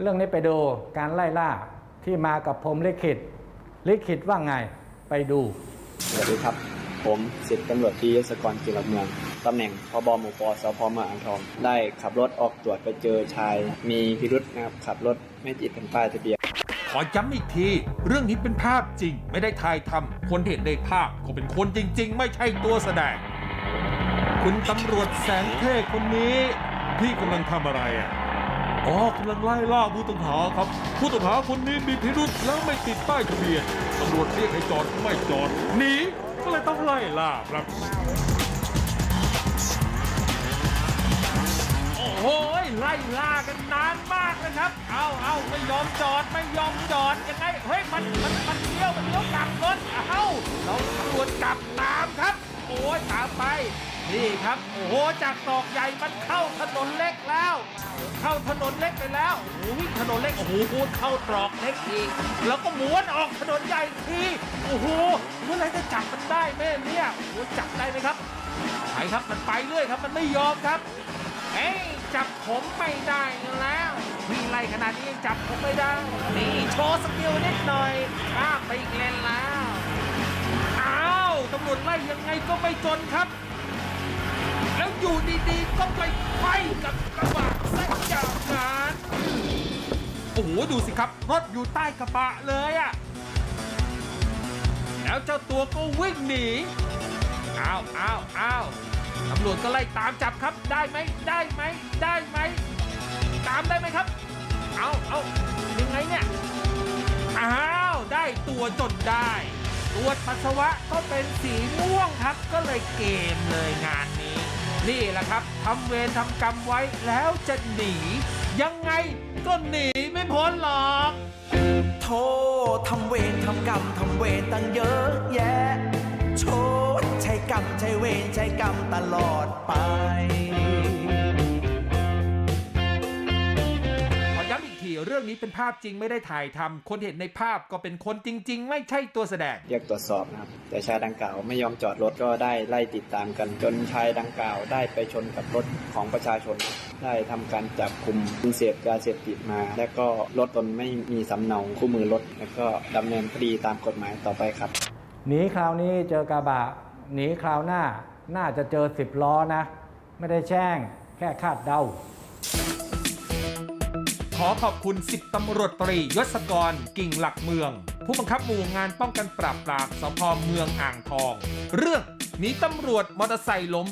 เรื่องนี้ไปดูการไล่ล่าที่มากับพรหมลิขิตลิขิตว่าไงไปดู สวัสดีครับ ผมสิบตำรวจตรียศกรกิรเมืองตำแหน่งพบหมู่ปสพเมืองอ่างทองได้ขับรถออกตรวจไปเจอชาย มีพิรุษนะครับขับรถไม่ติดแผ่นป้ายทะเบียนขอย้ำอีกที เรื่องนี้เป็นภาพจริง ไม่ได้ถ่ายทำคนที่เห็นในภาพก็เป็นคนจริง ๆ ไม่ใช่ตัวแสดง คุณตำรวจแสนเท่คนนี้ พี่กำลังทำอะไรอะ อ๋อกำลังไล่ล่าผู้ต้องหาครับ ผู้ต้องหาคนนี้มีพิรุษแล้วไม่ติดป้ายทะเบียนตำรวจเรียกให้จอดไม่จอดหนีก็เลยต้องไล่ล่าครับ โอ้โหไล่ล่ากันนานมากนะครับ เอาเอาไม่ยอมจอดไม่ยอมจอดยังไงเฮ้ยมันมันมันเลี้ยวมันเลี้ยวกลับรถเอ้าเราตำรวจกลับตามครับ โอ้ยตามไป นี่ครับ โอ้โห จากตอกใหญ่มันเข้าถนนเล็กแล้ว เข้าถนนเล็กไปแล้วโอ้โหวิ่งถนนเล็ก โอ้โหเข้าตรอกเล็กอีก แล้วก็ม้วนออกถนนใหญ่ทีโอ้โห เมื่อไรจะจับมันได้แม่เนี่ยโอ้โหจับได้ไหมครับไปครับ มันไปเรื่อยครับ มันไม่ยอมครับ เอ้ยจับผมไม่ได้แล้ววิ่งไล่ขนาดนี้ยังจับผมไม่ได้ นี่โชว์สกิลนิดหน่อยข้ามไปอีกเลนแล้ว อ้าวตำรวจไล่ยังไงก็ไม่จนครับ อยู่ดีๆ ก็ไปไฟกับกระบะซะอย่างนั้นโอ้โหดูสิครับ รถอยู่ใต้กระบะเลยอะแล้วเจ้าตัวก็วิ่งหนีอ้าวอ้าวอ้าวตำรวจก็ไล่ตามจับครับได้ไหมได้ไหมได้ไหมตามได้ไหมครับ เอาเอายังไงเนี่ยอ้าวได้ตัวจนได้ตรวจปัสสาวะก็เป็นสีม่วงครับก็เลยเกมเลยงานนี้ นี่แหละครับทำเวรทำกรรมไว้แล้วจะหนี ยังไงก็หนีไม่พ้นหรอกโทษทำเวรทำกรรมทำเวรตั้งเยอะแยะโชดใช้กรรมใช้เวรใช้กรรมตลอดไป เรื่องนี้เป็นภาพจริงไม่ได้ถ่ายทำคนเห็นในภาพก็เป็นคนจริง ๆ ไม่ใช่ตัวแสดง เรียกตรวจสอบนะครับ แต่ชายดังกล่าวไม่ยอมจอดรถก็ได้ไล่ติดตามกัน จนชายดังกล่าวได้ไปชนกับรถของประชาชน ได้ทำการจับกลุ่มผู้เสพยาเสพติดมา และก็รถตนไม่มีสำเนาคู่มือรถ แล้วก็ดำเนินคดีตามกฎหมายต่อไปครับหนีคราวนี้เจอกระบะหนีคราวหน้า น่าจะเจอสิบล้อนะ ไม่ได้แช่งแค่คาดเดา ขอขอบคุณสิบตำรวจตรียศกร กิ่งหลักเมือง ผู้บังคับหมู่งานป้องกันปราบปรามสพเมืองอ่างทอง เรื่องหนีตำรวจมอเตอร์ไซค์ล้ม